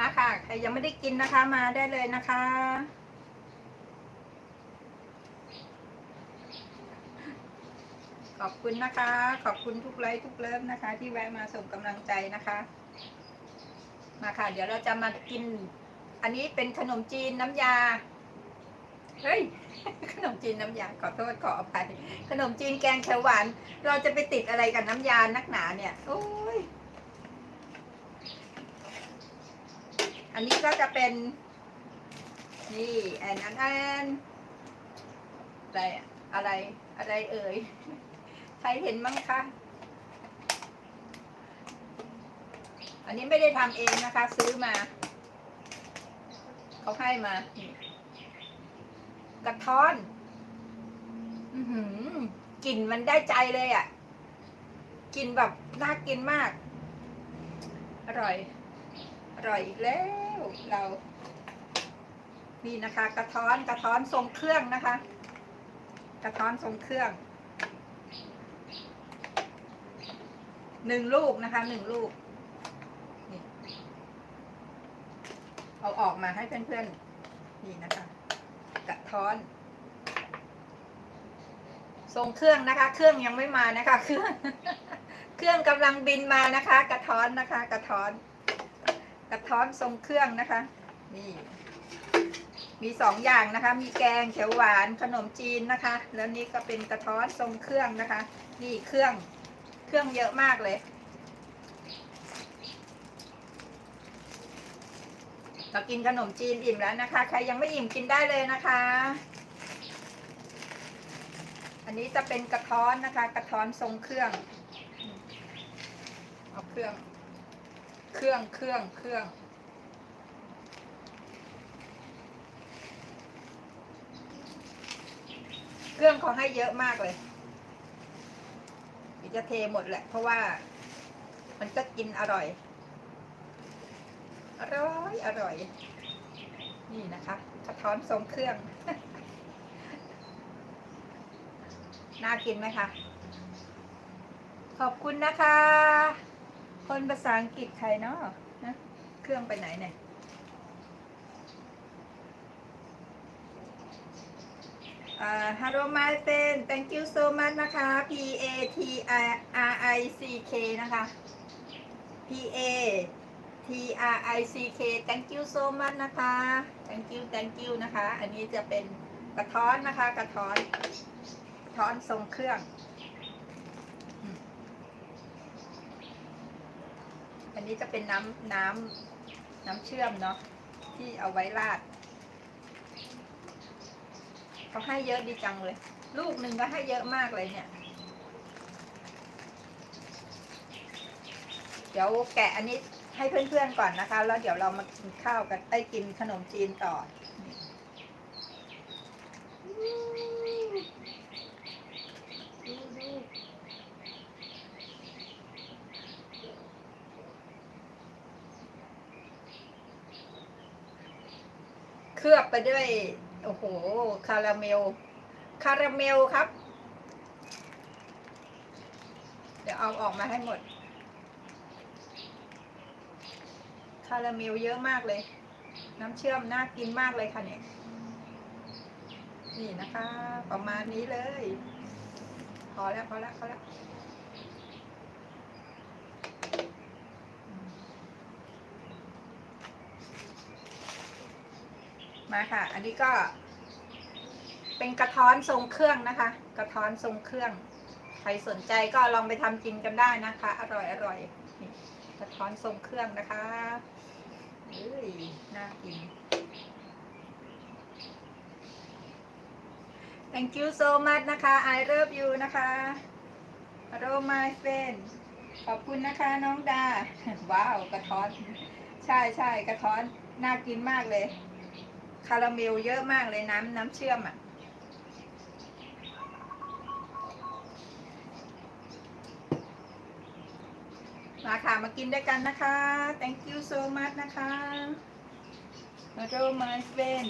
นะคะใครยังไม่ได้กินนะคะมาได้เลยนะคะ ขอบคุณนะคะ ขอบคุณทุกไลค์ทุกเลิฟนะคะ ที่แวะมาส่งกำลังใจนะคะ มาค่ะ เดี๋ยวเราจะมากิน อันนี้เป็นขนมจีนน้ำยา เฮ้ย ขนมจีนน้ำยาขอโทษขออภัยขนมจีนแกงเขียวหวาน เราจะไปติดอะไรกับน้ำยานักหนาเนี่ย โอ้ย อันนี้ก็จะเป็น นี่แอนอันแอนอะไรอะไรอะไรเอ่ย ใครเห็นมั้งคะ อันนี้ไม่ได้ทำเองนะคะ ซื้อมา เขาให้มา กระท้อนอือกลิ่นมันได้ใจเลยอะ่ะกลิ่นแบบน่ากินมาก อร่อย อร่อยอีกแล้ว เรา นี่นะคะ กระท้อนกระท้อนทรงเครื่องนะคะ กระท้อนทรงเครื่องหนึ่งลูกนะคะหนึ่งลูกเอาออกมาให้เพื่อนๆนี่นะคะ กระท้อนทรงเครื่องนะคะ เครื่องยังไม่มานะคะ เครื่อง เครื่องกำลังบินมานะคะ กระท้อนนะคะ กระท้อน กระท้อนทรงเครื่องนะคะ นี่มีสองอย่างนะคะ มีแกงเขียวหวานขนมจีนนะคะ แล้วนี่ก็เป็นกระท้อนทรงเครื่องนะคะ นี่เครื่องเครื่องเยอะมากเลย เรากินขนมจีนอิ่มแล้วนะคะ ใครยังไม่อิ่มกินได้เลยนะคะ อันนี้จะเป็นกระท้อนนะคะ กระท้อนทรงเครื่อง เอาเครื่อง เครื่องเครื่องเครื่อง เครื่องเขาให้เยอะมากเลยเดี๋ยวจะเทหมดแหละ เพราะว่ามันก็กินอร่อย อร่อยอร่อย นี่นะคะกระท้อนทรงเครื่อง น่ากินไหมคะ ขอบคุณนะคะ คนภาษาอังกฤษใครเนาะนะเครื่องไปไหนเนี่ยอ่า hello my friend thank you so much นะคะ P A T R R I C K นะคะ P A T R I C K thank you so much นะคะ thank you thank you นะคะ อันนี้จะเป็นกระท้อนนะคะ กระท้อนกระท้อนทรงเครื่อง นี้จะเป็นน้ำน้ำน้ำเชื่อมเนาะที่เอาไว้ราดเขาให้เยอะดีจังเลย ลูกหนึ่งก็ให้เยอะมากเลยเนี่ย เดี๋ยวแกะอันนี้ให้เพื่อนๆก่อนนะคะ แล้วเดี๋ยวเรามากินข้าวกันไอ้กินขนมจีนต่อดู เคลือบไปด้วย โอ้โห คาราเมล คาราเมลครับ เดี๋ยวเอาออกมาให้หมด คาราเมลเยอะมากเลย น้ำเชื่อมน่ากินมากเลยค่ะเนี่ย นี่นะคะ ประมาณนี้เลย พอแล้วพอแล้วพอแล้ว มาค่ะ อันนี้ก็ เป็นกระท้อนทรงเครื่องนะคะ กระท้อนทรงเครื่อง ใครสนใจก็ลองไปทำกินกันได้นะคะ อร่อยอร่อยกระท้อนทรงเครื่องนะคะเอ้ยน่ากิน thank you so much นะคะ I love you นะคะ hello my friend ขอบคุณนะคะน้องดา ว้าว กระท้อน ใช่ใช่กระท้อน น่ากินมากเลย คาราเมลเยอะมากเลยน้ำน้ำเชื่อมอะมาค่ะ มากินด้วยกันนะคะ thank you so much นะคะ hello my friend